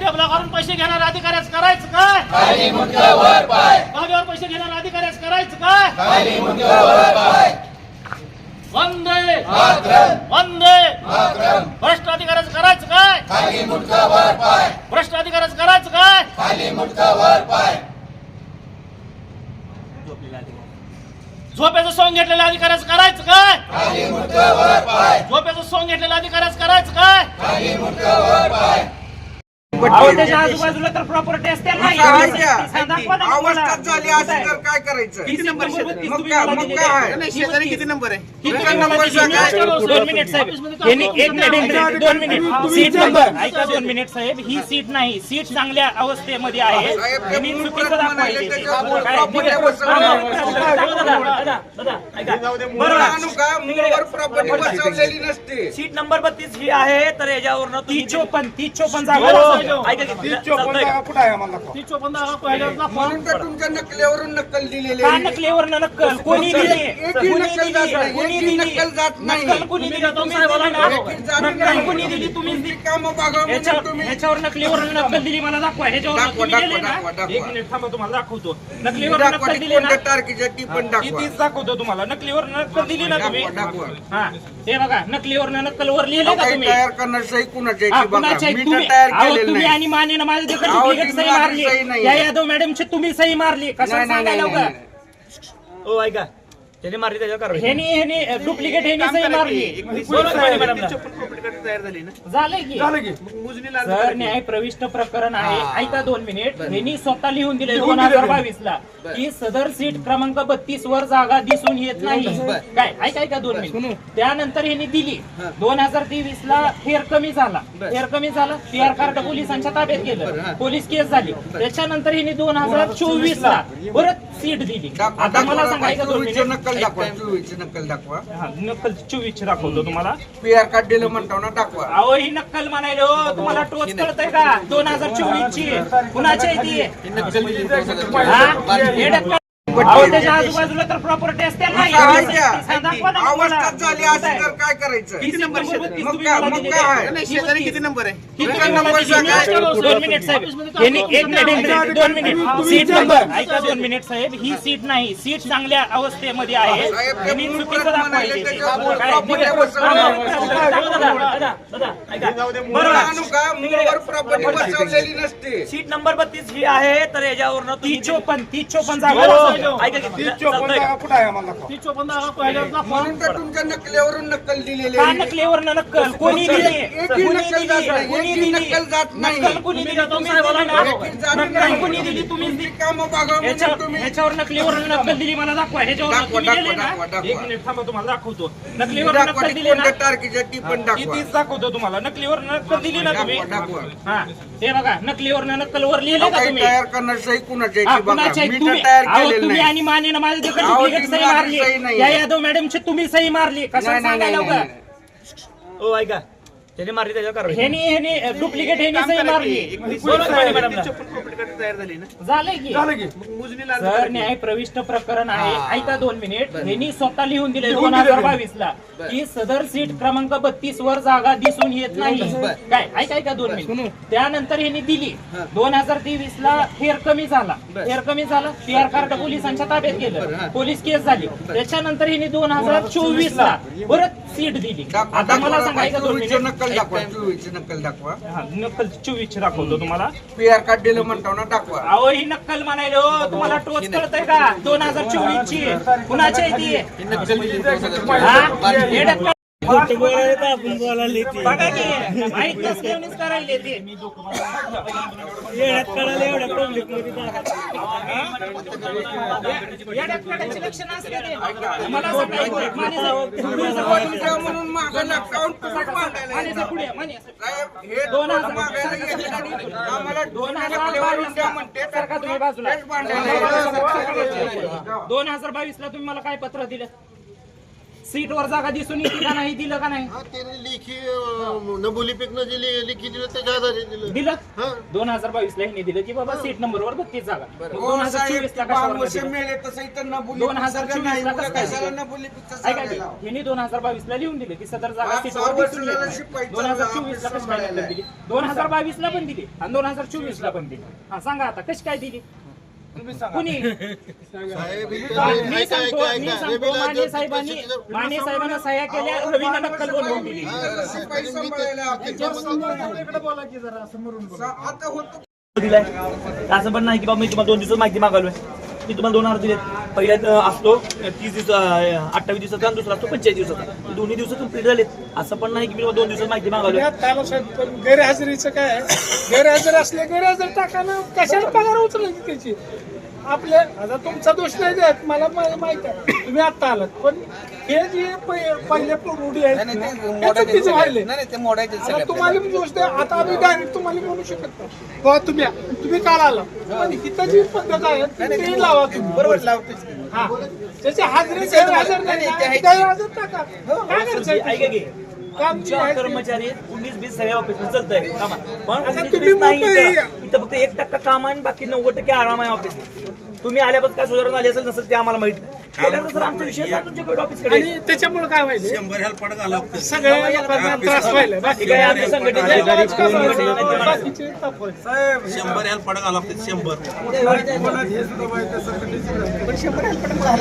टेबला करून पैसे घेणाऱ्या अधिकाऱ्याचं करायचं काय? धाब्यावर पैसे घेणाऱ्या अधिकाऱ्याचं करायचं काय? वंदे वंदे भ्रष्ट अधिकाऱ्याचं करायचं काय? भ्रष्ट अधिकाऱ्याचं करायचं काय? झोपेचं सोंग घेतलेल्या अधिकाऱ्याचं करायचं काय? झोपेचं सोंग घेतलेल्या अधिकाऱ्याचं करायचं काय? अहो, त्याच्या आजूबाजूला तर प्रॉपर्टी असते ना दाखवा ना मला. अवस्थाच झाली असेल तर काय करायचं किती नंबर बत्तीस मग तुम्ही काय- मला मग दिलेले काय आहे. आहे? नाही, शेजारी किती नंबर आहे किती एका नंबर नंबर दिलेले आहे? सांगा. दोन मिनिट साहेब यांनी एक मिनिट एक मिनिट दोन मिनिट सीट नंबर ऐका दोन मिनिट साहेब ही सीट नाही सीट चांगल्या अवस्थेमध्ये आहे साहेब, ते त्यांनी मूळ चुकीचं प्रत दाखवायचे म्हणाले, ते. त्याच्यावर काय? property ठीक आहे. बसवलेली दादा, दादा, दादा, दादा, ऐका. बरोबर. आणू का मूळवर प्रॉपर्टी बसवलेली नसते सीट नंबर बत्तीस ही आहे तर याच्यावर तीस चोपन्न तीस चोपन्न जागा? कुठं आहे आम्हाला दाखवा. म्हणून तर तुमच्या नकलेवरून नक्कल दिलेली आहे. नकलीवर नक्कल? कोणी दिली एकही कोणी नक्कल दिली? जात नाही, कोणी एकही दिली? नक्कल जात नाही. नक्कल कोणी दिली? तुम्ही दिली ना एकही जात नक्कल नाही. कोणी दिली? तुम्ही तुमची कामं बघा ह्याच्यावर म्हणून तुम्ही ह्याच्यावर नकलीवर नक्कल दिली मला दाखवा. ह्याच्यावर दाखवा, तुम्ही दिले दाखवा, दाखवा, ना? दाखवा. एक मिनिट थांबा तुम्हाला दाखवतो. नकलीवर दाखवा नक्कल ती दिली ना? कोणत्या तारखेच्या ती पण ती दाखवा तीच दाखवतो तुम्हाला. नकलीवर नक्कल दिली ना तुम्ही? दाखवा, दाखवा. हा. हे बघा नकलीवर नक्कल वर लिहिले का काही तुम्ही? तयार करणार सही कुणाची हा, तुम्ही? तयार अहो, केलेलं तुम्ही आणि मानेनं माझ्या अहो, सही मारली. सही नाही या. यादव मॅडमची तुम्ही सही मारली. नाही, नाही, सांगायला नाही, उगा? नाही, हो ऐका. त्याने मारली त्याच्यावर ह्यानी ह्यानी डुप्लिकेट ह्यानी काम सही करा की, मारली. एकोणीस- बरोबर आहे मॅडमला. ती चप्पल property card तयार झाली ना? झालंय की. झालं की. मग मोजणीला अर्ज सर. न्याय प्रविष्ट प्रकरण आहे. ऐका दोन मिनिट. ह्यांनी स्वतः लिहून दिले दोन हजार बावीस ला की सदर सीट क्रमांक बत्तीस वर जागा दिसून येत नाही. काय? ऐका ऐका दोन मिनिट. त्यानंतर ह्यांनी दिली. दोन हजार तेवीस ला फेर कमी झाला. फेर कमी झाला. पीआर कार्ड पोलिसांच्या ताब्यात गेलं. पोलीस केस झाली. त्याच्यानंतर ह्यांनी दोन हजार चोवीस ला परत सीट दिली. आता मला दाखवा, सांगा ऐका दोन मिनिट. नक्कल दाखवा चोवीसची नक्कल दाखवा. हा, नक्कल चोवीस दाखवतो तुम्हाला. पी आर कार्ड दिलं म्हणतो ना दाखवा. अहो ही नक्कल म्हणायलो तुम्हाला टोच कळतंय का? दोन हजार चोवीस ची कुणाची आहे ती? हा? हे? नक्कल. त्याच्या आजूबाजूला तर प्रॉपर्टी असते ना? हा, दाखवा ना. अवस्थाच झाली असेल तर काय करायचं किती नंबर बत्तीस मग तुम्ही काय- मला मग दिलेले काय आहे. आहे? नाही, शेजारी किती नंबर आहे किती एका नंबर नंबर दिलेले आहे? सांगा. दोन मिनिट साहेब यांनी एक मिनिट एक मिनिट दोन मिनिट सीट नंबर ऐका दोन मिनिट साहेब ही सीट नाही सीट चांगल्या अवस्थेमध्ये आहे साहेब, ते यांनी मूळ चुकीचं प्रत दाखवायचे म्हणाले, ते. त्याच्यावर काय? property ठीक आहे. बसवलेली हा, दादा, दादा, दादा, दादा, ऐका. बरोबर आणू का मूळवर प्रॉपर्टी बसवलेली नसते सीट नंबर बत्तीस ही आहे तर याच्यावर चोपन्न तीस चोपन्न. तीस चोपन्न जागा. म्हणून तर तुमच्या नकलेवरून नक्कल दिलेली का आहे. नकलीवर न नक्कल? कोणी दिली? एकही नक्कल जात दिली नाही, कोणी एकही दिली? नक्कल जात नाही. नक्कल कोणी दिली? तुम्ही दिली ना? एकही जात नक्कल नाही. कोणी दिली? तुम्ही तुमची कामं बघा म्हणून ह्याच्यावर तुम्ही ह्याच्यावर नकलीवर नक्कल दिली मला दाखवा. ह्याच्यावर दाखवा, तुम्ही दिले दाखवा, ना दाखवा, एक. मिनिट थांबा तुम्हाला दाखवतो. नकलीवर दाखवा नक्कल ती दिली ना कोणत्या तारखेच्या ती पण ती दाखवा. तीच दाखवतो तुम्हाला. नकलीवर नक्कल दिली ना तुम्ही? दाखवा, दाखवा. हा. हे बघा नकलीवर नक्कल वर लिहिले का काही तुम्ही? तयार करणार सही कुणाची हा, आहे ती बघा. कुणाची आहे? मी तुम्ही तर तयार अहो, केलेलं तुम्ही नाही आणि मानेनं माझ्या अहो, सही मारली सही नाही या. यादव मॅडमची तुम्ही सही मारली कशा नाही, नाही, नाही, सांगायला नाही, उगा? नाही. हो ऐका त्याने मारली त्याच्यावर कारवाई. ह्यानी ह्यानी डुप्लिकेट ह्यानी काम सही करा की, मारली एकोणीस- बरोबर आहे ती मॅडमला. चप्पल property card तयार झाली ना? झालंय की. झालं की. मग मोजणीला अर्ज करा सर. न्याय प्रविष्ट प्रकरण आहे. ऐका दोन मिनिट. ह्यांनी स्वतः लिहून दिले दोन. हजार बावीस ला की सदर सीट क्रमांक बत्तीस वर जागा दिसून येत नाही. काय? ऐका ऐका दोन मिनिट. त्यानंतर ह्यांनी दिली. दोन हजार तेवीस ला फेर कमी झाला. फेर कमी झाला. पीआर कार्ड पोलिसांच्या ताब्यात गेलं. पोलीस केस झाली. त्याच्यानंतर ह्यांनी दोन हजार चोवीस ला परत सीट दिली. आता मला दाखवा, सांगा ऐका दोन मिनिट. नक्कल दाखवा चोवीसची नक्कल दाखवा. हा, नक्कल चोवीस दाखवतो तुम्हाला. पी आर कार्ड दिलं म्हणतो ना दाखवा. अहो ही नक्कल म्हणायलो तुम्हाला टोच कळतंय का? दोन हजार चोवीस ची कुणाची आहे ती? हा? हे? नक्कल- बघा की माहीत नसल्यानेच करायले ते येड्यात काढायची लक्षणं असते ते. मला सांगायचं, माने साहेब, तुम्ही जवळ तुम्ही त्या म्हणून मागायला अकाउंट कसं मांडायला माने येतं? साहेब पुढे, माने साहेब. साहेब, हे दोन हजार- मागायला येतात. आणि आम्हाला दोन हजार नकलेवरून बावीस द्या म्हणते तर सरका तुम्ही बाजूला. तेच मांडायला येतं. दोन हजार बावीस ला तुम्ही मला काय पत्र दिलं? सीटवर जागा दिसून येते का नाही दिलं का नाही? हा त्याने लेखी अं, नभोलिपिकनं जे ले- लेखी दिलं त्याच्या आधारे दिलं. दिलं? हा. दोन हजार बावीस ला ह्यांनी दिलं की बाबा सीट नंबरवर बत्तीस जागा. मग हो दोन हजार चोवीस ला कशावर दिलं? दोन हजार सगळं चोवीस नाही ला उद्या कसं काय कशाला दिलं? न बोली पिक्चर ऐका की, सांगायला ह्यांनी दोन हजार बावीस ला लिहून दिलं की सदर जागा सीटवर दिसून येत. झालं नाही. शिपाईचं दोन हजार चोवीस ला काय. नंतर दिली दोन हजार बावीस ला पण दिली आणि दोन हजार चोवीस ला पण दिली. हा सांगा आता कशी काय दिली? कुणी? मी सांगतो मी. सांगतो माने साहेबांनी माने साहेबांना सह्या केल्या नक्कल बोलवून दिली. हा, आता होतो. दिलाय. असं पण नाही की बाबा मी तुम्हाला दोन दिवसात माहिती मागालोय मी तुम्हाला दोन हजार दिले पहिल्यात असतो तीस दिवस अठ्ठावीस दिवसाचा आणि दुसरा असतो पंचेचाळीस दिवसाचा. दोन्ही दिवस कंप्लीट झालेत. असं पण नाही की मी दोन दिवसात माहिती मागालोय गैरहजेरीचं काय आहे? गैरहजर असले गैरहजर टाकानं कशाला पगार उचलायची त्याची? आपले आता तुमचा दोष नाही देत. मला माहीत आहे. तुम्ही आता आलात. पण हे जे पहि- पहिले रुढी आहेत हे आता तुम्हाला दोष द्या. आता आम्ही डायरेक्ट तुम्हाला म्हणू शकत नाही. तुम्ही. तुम्ही काल आला. पण इथं जी पद्धत आहे ती लावा तुम्ही. बरोबर हा. त्याचे हाजरी गैरहजर नाही ना, गैरहजर टाका. काय करायचं? काम आहे. कर्मचारी उन्नीस बीस सगळ्या ऑफिस चालतंय. कामा पण आता 19 तुम्ही 20 नाही मुंबई- इथं. इथं फक्त एक टक्का काम आहे आणि बाकी नव्वद टक्के आराम आहे ऑफिस तुम्ही आल्यापासून काय सुधारणा आली असेल नसेल ते आम्हाला माहीत नाही. केल्यानंतर आमचा विषय आहे तुमच्याकडे ऑफिसकडे आणि त्याच्यामुळे काय व्हायले सगळ्या लोकांना त्रास व्हायला बाकी काय आमच्या संघटनेचे अधिकारी कोण बाकीचे- बाकीचे ताप व्हायले.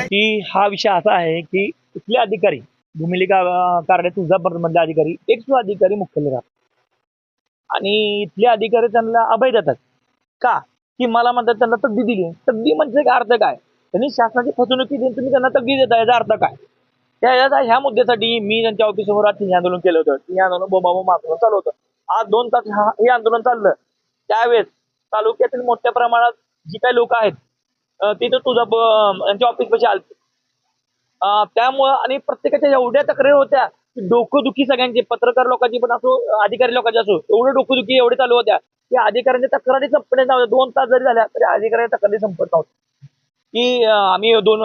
की हा विषय असा आहे की इथले अधिकारी भूमिलिका अं, कार्यालय तुळजापूर मधले अधिकारी एक सुद्धा अधिकारी मुख्यालय राहतात आणि इथले अधिकारी त्यांना अभय देतात. का? की मला म्हणतात त्यांना तगदी दिली. तगदी म्हणजे अर्थ काय? त्यांनी शासनाची फसवणुकी देऊन तुम्ही त्यांना तगदी देता. याचा अर्थ काय? त्या याचा ह्या मुद्द्यासाठी मी त्यांच्या ऑफिसवर आज आंदोलन केलं होतं. तिन्ही आंदोलन बोंबाबोंब आंदोलन चालू होतं. आज दोन तास हा हे आंदोलन चाललं. त्यावेळेस तालुक्यातील मोठ्या प्रमाणात जी काही लोक आहेत अं, तिथं तुझा यांच्या ऑफिस पाशी त्यामुळं आणि प्रत्येकाच्या एवढ्या तक्रारी होत्या की डोकंदुखी सगळ्यांची पत्रकार लोकांची पण असो अधिकारी लोकांची असो एवढं डोकंदुखी एवढे चालू होत्या की अधिकाऱ्यांच्या तक्रारी संपल्या नव्हत्या. दोन तास जरी झाल्या तरी अधिकाऱ्यांच्या तक्रारी संपत नव्हत्या. की आम्ही दोन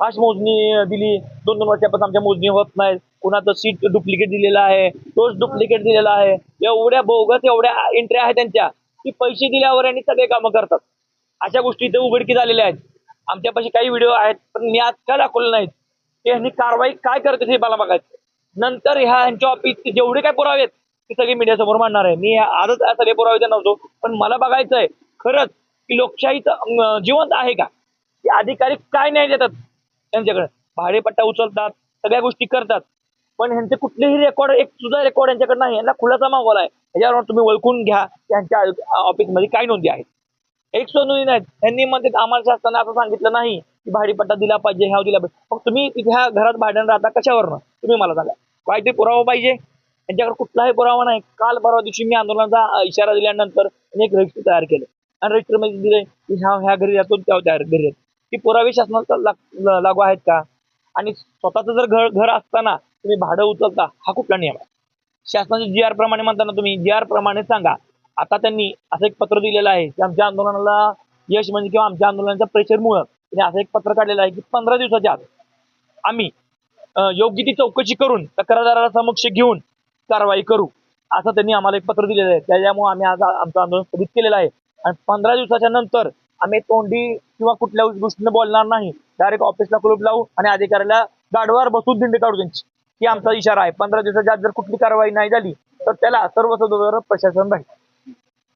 फास्ट मोजणी दिली. दोन दोन वर्षापासून आमच्या मोजणी होत नाही. कुणाचं सीट डुप्लिकेट दिलेलं आहे तोच डुप्लिकेट दिलेला आहे. एवढ्या बोगस एवढ्या एंट्री आहेत त्यांच्या की पैसे दिल्यावर यांनी सगळे कामं करतात. अशा गोष्टी इथे उघडकी झालेल्या आहेत. आमच्यापाशी काही व्हिडिओ आहेत पण मी आज का दाखवले नाहीत? ते ह्यांनी कारवाई काय करते हे मला बघायचं नंतर ह्या ह्यांच्या ऑफिसचे जेवढे काय पुरावे आहेत ते सगळे मीडियासमोर मांडणार आहे. मी आजच सगळे पुरावे देणार नव्हतो पण मला बघायचं आहे खरंच की लोकशाहीचं जिवंत आहे का? की अधिकारी काय न्याय देतात त्यांच्याकडे? भाडेपट्टा उचलतात सगळ्या गोष्टी करतात. पण ह्यांचे कुठलेही रेकॉर्ड एक सुद्धा रेकॉर्ड यांच्याकडे नाही. यांना खुलासा मागवला आहे. याच्यावर तुम्ही ओळखून घ्या त्यांच्या ऑफिसमध्ये काय नोंदी आहेत. एक सोनू नाहीत. त्यांनी मध्ये आम्हाला शासनाने असं सांगितलं नाही की भाडीपट्टा दिला पाहिजे ह्या दिला पाहिजे. मग तुम्ही तिथ्या घरात भाड्यानं राहता कशावरनं? तुम्ही मला सांगा. काहीतरी पुरावा पाहिजे. त्यांच्याकडे कुठलाही पुरावा नाही. काल परवा दिवशी मी आंदोलनाचा इशारा दिल्यानंतर एक रजिस्टर तयार केले. आणि रजिस्टरमध्ये दिले की ह्या ह्या घरी जातो त्या त्या घरी जातो की पुरावे शासनाचा लागू आहेत का? आणि स्वतःचं जर घर घर असताना तुम्ही भाडं उचलता हा कुठला नियम आहे? शासनाचे जी आर प्रमाणे म्हणताना तुम्ही जी आर प्रमाणे सांगा. आता त्यांनी असं एक पत्र दिलेलं आहे की आमच्या आंदोलनाला यश म्हणजे किंवा आमच्या आंदोलनाच्या प्रेशरमुळं त्यांनी असं एक पत्र काढलेलं आहे की पंधरा दिवसाच्या आत आम्ही योग्य ती चौकशी करून तक्रारदाराला समक्ष घेऊन कारवाई करू असं त्यांनी आम्हाला एक पत्र दिलेलं आहे. त्याच्यामुळे आम्ही आज आमचं आंदोलन स्थगित केलेलं आहे. आणि पंधरा दिवसाच्या नंतर आम्ही तोंडी किंवा कुठल्या गोष्टीनं बोलणार नाही. डायरेक्ट ऑफिसला कुलूप लावू आणि अधिकाऱ्याला गाडवार बसून दिंडी काढू त्यांची. ही आमचा इशारा आहे. पंधरा दिवसाच्या आत जर कुठली कारवाई नाही झाली तर त्याला सर्व प्रशासन राहील.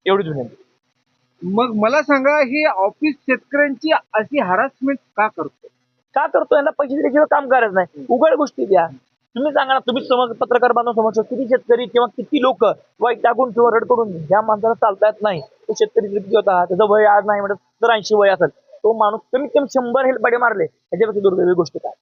एवढीच विनंती मग मला सांगा ही ऑफिस शेतकऱ्यांची अशी हरासमेंट का करतो का करतो यांना पैसे दिल्याशिवाय काम करायचं नाही. उघड गोष्टी द्या. तुम्ही सांगा ना तुम्ही समज पत्रकार बांधून समज किती शेतकरी किंवा किती लोक वैतागून किंवा रडकडून ज्या माणसाला चालता येत नाही. तो शेतकरी किती होता त्याचं वय आज नाही म्हणत तर ऐंशी वय असेल. तो माणूस कमीत कमी शंभर हेल्पाडे मारले याच्यापेक्षा दुर्दैवी गोष्ट काय?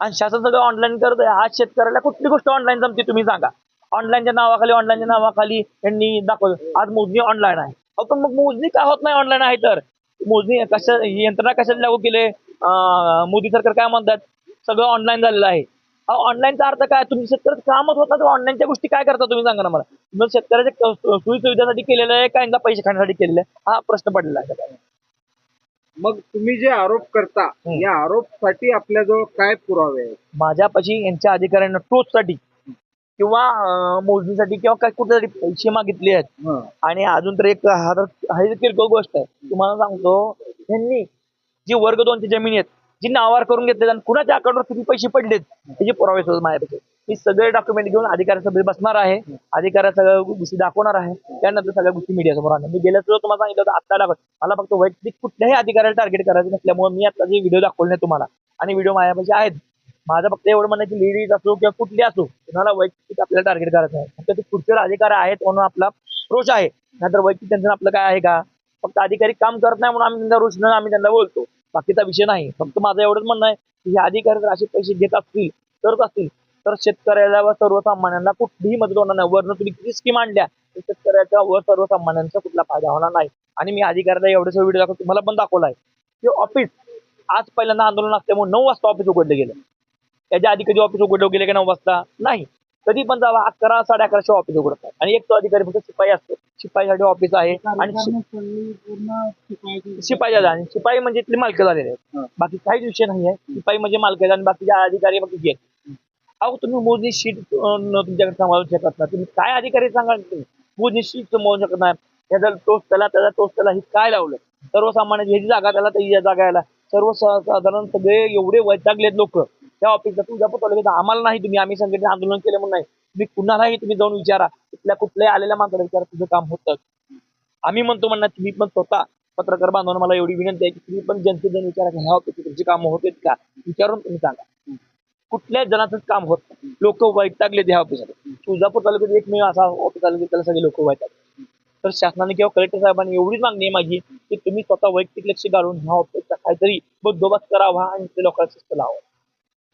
आणि शासन सगळं ऑनलाईन करत आहे आज शेतकऱ्याला कुठली गोष्ट ऑनलाईन जमते तुम्ही सांगा. ऑनलाईनच्या नावाखाली ऑनलाईनच्या नावाखाली यांनी दाखवलं. आज मोजणी ऑनलाईन आहे. अहो मग मोजणी का होत नाही ऑनलाईन आहे तर? मोजणी कशा यंत्रणा कशाला लागू केले? मोदी सरकार काय म्हणतात? सगळं ऑनलाईन झालेलं आहे. ऑनलाईनचा अर्थ काय? तुम्ही शेतकऱ्याचं कामच होत नाही तर ऑनलाईनच्या गोष्टी काय करता तुम्ही? सांगा ना मला. तुम्ही शेतकऱ्याच्या सोयी सुविधासाठी केलेलं आहे का यांना पैसे खाण्यासाठी केलेलं आहे? हा प्रश्न पडलेला आहे. मग तुम्ही जे आरोप करता. या आरोपसाठी आपल्याजवळ काय पुरावे आहेत? माझ्यापाशी यांच्या अधिकाऱ्यांना टोचसाठी किंवा अं, मोजणीसाठी किंवा काय कुठेतरी पैसे मागितले आहेत. आणि अजून तर एक हा तर हा एक किरकोळ गोष्ट आहे. तुम्हाला सांगतो यांनी जी वर्ग दोनची जमीन आहेत जी नावार करून घेतले आणि कुणाच्या अकाउंटवर किती पैसे पडलेत त्याचे पुरावे सुद्धा माझ्यापाशी मी सगळे डॉक्युमेंट घेऊन अधिकाऱ्यासमोर बसणार आहे. अधिकाऱ्या सगळ्या गोष्टी दाखवणार आहे. त्यानंतर सगळ्या गोष्टी मीडिया समोर आणणार. मी गेल्या सुद्धा तुम्हाला सांगितलं होतं आत्ता दाखवत मला फक्त वैयक्तिक कुठल्याही अधिकाऱ्याला टार्गेट करायचं नसल्यामुळे मी आता जे व्हिडिओ दाखवले नाही तुम्हाला. आणि व्हिडिओ माझ्यापाशी आहेत. माझं फक्त एवढं म्हणणं की लेडीज असो किंवा कुठली असो कुणाला वैयक्तिक आपल्याला टार्गेट करायचं आहे. फक्त ते खुर्चीवर अधिकार आहेत म्हणून आपला रोष आहे. नाहीतर वैयक्तिक त्यांचं आपलं काय आहे का? फक्त अधिकारी काम करत नाही म्हणून आम्ही त्यांना रोष नाही आम्ही त्यांना बोलतो. बाकीचा विषय नाही. फक्त माझं एवढंच म्हणणं आहे की हे अधिकारी जर असे पैसे घेत असतील करत असतील तर शेतकऱ्याला व सर्वसामान्यांना कुठलीही मदत होणार नाही. वरनं तुम्ही किती स्कीम आणल्या तर शेतकऱ्याच्या व सर्वसामान्यांचा कुठला फायदा होणार नाही. आणि मी अधिकाऱ्याला एवढंच व्हिडिओ दाखवतो तुम्हाला पण दाखवलाय. की ऑफिस आज पहिल्यांदा आंदोलन असल्यामुळे नऊ वाजता ऑफिस उघडलं गेलं. त्याच्या आधी कधी ऑफिस उघडलं गेलं की नऊ वाजता? नाही. कधी पण जावा अकरा साडे अकराशे ऑफिस उघडतात. आणि एक तो अधिकारी फक्त शिपाई असतो. शिपाईसाठी ऑफिस आहे आणि झाला. आणि शिपाई म्हणजे इथले मालक झालेले आहेत. बाकी काहीच विषय नाही आहे. शिपाई म्हणजे मालक आणि बाकीचे अधिकारी बाकी आहेत. अहो तुम्ही मोजणी शीट तुमच्याकडे सांभाळू शकत नाही. तुम्ही काय अधिकारी सांगा ना तुम्ही? मोजणी शीट सांभाळू शकत नाही. त्याचा टोच त्याला त्याचा टोच त्याला हे काय लावलं सर्वसामान्य ह्याची जागा त्याला त्याची जागा याला सर्वसाधारण सगळे एवढे वैतागलेत लोक. त्या ऑफिसला तुझ्या तालुक्यात आम्हाला नाही तुम्ही आम्ही संघटने आंदोलन केलं म्हणून नाही. तुम्ही कुणालाही तुम्ही जाऊन विचारा कुठल्या कुठल्याही आलेल्या माणसाला विचारा तुझं काम होतं. आम्ही म्हणतो म्हणणार तुम्ही पण स्वतः पत्रकार बांधवांना मला एवढी विनंती आहे की तुम्ही पण जनतेत जाऊन विचारा की ह्या ऑफिसची तुमची कामं होते का? विचारून तुम्ही सांगा. कुठल्याच जणाचंच काम होत लोक वैतागले ह्या ऑफिसात तुळजापूर तालुक्यात एकमेव असा ऑफिस आलं की त्याला सगळे लोक वैतागले तर शासनाने किंवा कलेक्टर साहेबांनी एवढीच मागणी आहे माझी की तुम्ही स्वतः वैयक्तिक लक्ष घालून ह्या ऑफिसचा काहीतरी बंदोबस्त करावा आणि ते लोकांना शिस्त लावा.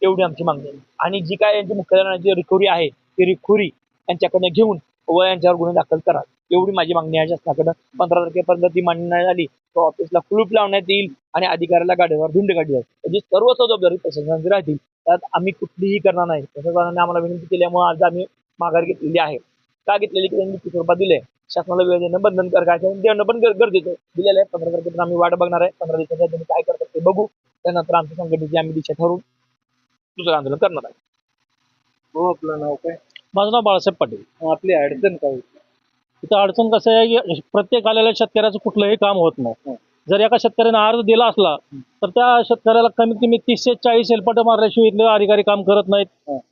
एवढी आमची मागणी आहे. आणि जी काय यांची मुख्यालयाची रिकव्हरी आहे ती रिकव्हरी यांच्याकडनं घेऊन व यांच्यावर गुन्हे दाखल करा एवढी माझी मागणी आहे. शासनाकडं पंधरा तारखेपर्यंत ती मान्य नाही झाली तर ऑफिसला कुलूप लावण्यात येईल आणि अधिकाऱ्याला गाडीवर धुंड काढली जाईल. म्हणजे सर्व जबाबदारी प्रशासनाची राहतील. त्यात आम्ही कुठलीही करणार नाही. प्रशासनाने आम्हाला विनंती केल्यामुळे आज आम्ही माघार घेतलेली आहे. का घेतलेली? की त्यांनी स्वरूपात रुपये दिले? शासनाला वेळ देणं बंधनकारक आहे आणि देणं पण गरजेचं दिलेलं आहे. पंधरा तारखेपर्यंत आम्ही वाट बघणार आहे. पंधरा दिवसाच्या त्यांनी काय करतात ते बघू. त्यानंतर आमच्या संघटनेची आम्ही दिशा ठरवून दुसरं आंदोलन करणार आहे. हो आपलं नाव काय? माझं नाव बाळासाहेब पाटील. आपली अडचण काय होती? इथं अडचण कसं आहे की प्रत्येक आलेल्या शेतकऱ्याचं कुठलंही काम होत नाही. जर एका शेतकऱ्याने अर्ज दिला असला तर त्या शेतकऱ्याला कमीत कमी तीस ते चाळीस हेलपाट मारल्याशिवाय इथले अधिकारी काम करत नाहीत.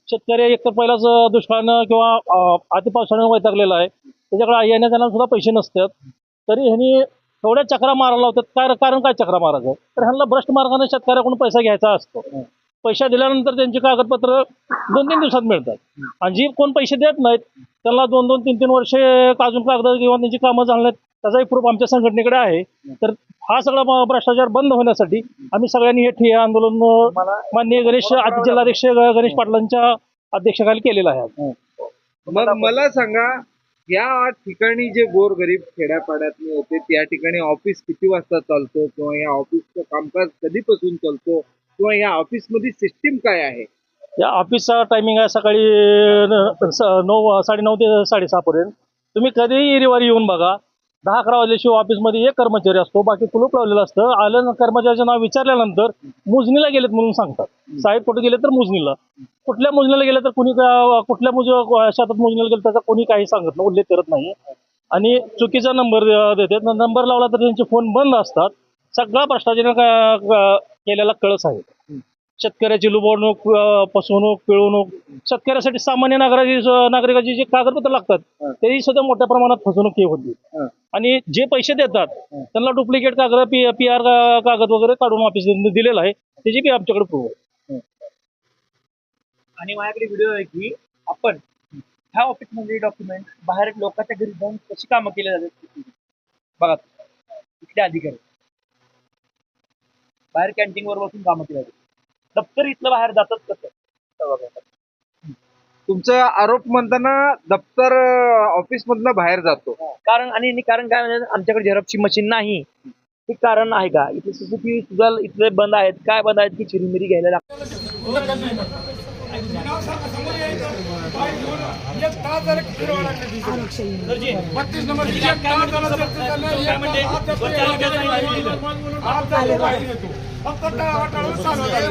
शेतकरी एक तर पहिलाच दुष्काळानं किंवा अं, अतिपावसानं वैतागलेला आहे. त्याच्याकडे येण्या जाण्याला सुद्धा पैसे नसतात. तरी ह्यांनी एवढ्या चक्रा मारायला लावतात. काय कारण काय चक्रा मारायचं? तर ह्यांना भ्रष्ट मार्गाने शेतकऱ्याकडून पैसा घ्यायचा असतो. पैसा दिल्यानंतर त्यांची कागदपत्र दोन तीन दिवसात मिळतात. आणि जी कोण पैसे देत नाहीत त्यांना दोन दोन तीन तीन वर्षे अजून कागद किंवा त्यांची कामं झाली नाहीत त्याचाही प्रूफ आमच्या संघटनेकडे आहे. तर हा सगळा भ्रष्टाचार बंद होण्यासाठी आम्ही सगळ्यांनी हे ठिय्या आंदोलन माननीय गणेश अति जिल्हाध्यक्ष गणेश पाटलांच्या अध्यक्षाखाली केलेलं आहे. आज. मग मला सांगा या ठिकाणी जे गोरगरीब खेड्यापाड्यातले होते त्या ठिकाणी ऑफिस किती वाजता चालतो किंवा या ऑफिसचं कामकाज कधीपासून चालतो? किंवा या ऑफिसमध्ये सिस्टीम काय आहे? या ऑफिसचा टायमिंग आहे सकाळी स- नऊ साडेनऊ ते साडेसहापर्यंत तुम्ही कधीही रविवारी येऊन बघा. दहा अकरा वाजल्याशिवाय ऑफिसमध्ये एक कर्मचारी असतो बाकी कुलूप लावलेलं असतं. आलं कर्मचाऱ्याचं नाव विचारल्यानंतर मोजणीला गेलेत म्हणून सांगतात. साहेब कुठे गेले तर मोजणीला. कुठल्या मोजणीला गेलं तर कुणी का- कुठल्या मोज शेतात मोजणीला गेलं त्याचा कोणी काही सांगत नाही उल्लेख करत नाही. आणि चुकीचा नंबर देतात. नंबर लावला तर त्यांचे फोन बंद असतात. सगळा भ्रष्टाचार केलेला कळस आहे. शेतकऱ्याची लुबाडणूक अं, फसवणूक पिळवणूक शेतकऱ्यासाठी सामान्य नागरिकाची नागरिकाची जे कागदपत्र लागतात तेही सुद्धा मोठ्या प्रमाणात फसवणूक होती. आणि जे पैसे देतात त्यांना डुप्लिकेट कागद पी पी आर कागद वगैरे काढून ऑफिस दिलेलं आहे. त्याची बी आमच्याकडे प्रूफ आहे. आणि माझ्याकडे व्हिडिओ आहे की आपण ह्या ऑफिसमध्ये डॉक्युमेंट बाहेर लोकांच्या घरी जाऊन कशी कामं केली जातात? बघा इथले अधिकारी. बाहेर कॅन्टीन वर बसून कामं केली जातात दप्तर इथलं बाहेर जातात कसं. तुमचा आरोप म्हणताना दप्तर ऑफिस मधनं बाहेर जातो. कारण आणि आणि कारण काय म्हणजे आमच्याकडे झेरॉक्सची मशीन नाही. हे कारण आहे का? इथे सीसीटीव्ही सुद्धा इथले बंद आहेत. काय बंद आहेत की चिरीमिरी घ्यायला लागतात? बत्तीस नंबर पाहिजे आज झाले पाहिजे तू फक्त टाळाटाळ चालू आहे.